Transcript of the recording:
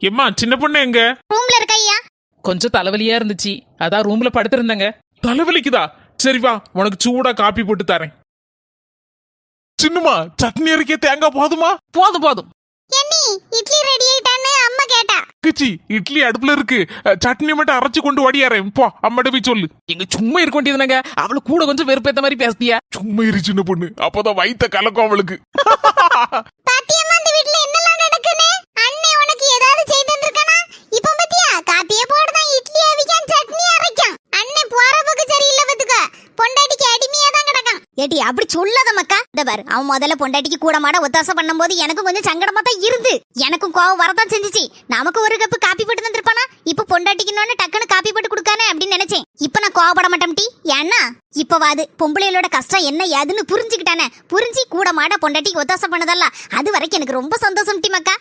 எம்மா சின்ன பொண்ணு எங்க? ரூம்ல இருக்க ஐயா. கொஞ்சம் தலைவலியா இருந்துச்சு. அதான் ரூம்ல படுத்திருந்தேங்க. தலைவலிக்குதா? சரி வா உனக்கு சூடா காப்பி போட்டு தரேன். சின்னம்மா சட்னி அரைக்க தேங்காய் போதுமா? போதும் போதும். என்னி இட்லி ரெடி ஆயிட்டான்னு அம்மா கேட்டா. கிச்சி இட்லி அடுப்புல இருக்கு. அஹ், சட்னி மட்டும் அரைச்சு கொண்டு ஓடியாரேன் போ அம்மாட்ட போய் சொல்லு. எங்க சும்மா இருக்க வேண்டியதுனாங்க அவளு கூட கொஞ்சம் வெறுப்பேத்த மாதிரி பேசுதியா? சும்மா இரு சின்ன பொண்ணு. அப்பதான் வயித்த கலக்கும் அவளுக்கு. பாத்தியம்மா இந்த வீட்ல ஏட்டி ஏடி அப்படி சொல்லாத மக்கா இந்த பாரு அவன் முதல்ல பொண்டாட்டிக்கு கூட மாட ஒத்தாசை பண்ணும்போது எனக்கும் கொஞ்சம் சங்கடமா தான் இருந்து. எனக்கும் கோவம் வரதான் செஞ்சுச்சு. நமக்கு ஒரு கப்பு காப்பி போட்டு தந்திருப்பானா? இப்ப பொண்டாட்டிக்கு டக்குன்னு காப்பி போட்டு கொடுக்கானே அப்படின்னு நினைச்சேன். இப்ப நான் கோவப்பட மாட்டேன் டி. ஏன்னா இப்பவாது பொம்பளைகளோட கஷ்டம் என்ன ஏதுன்னு புரிஞ்சுக்கிட்டானே. புரிஞ்சு கூட மாட பொண்டாட்டிக்கு ஒத்தாசை பண்ணதல்ல. அது வரைக்கும் எனக்கு ரொம்ப சந்தோஷம் டி மக்கா.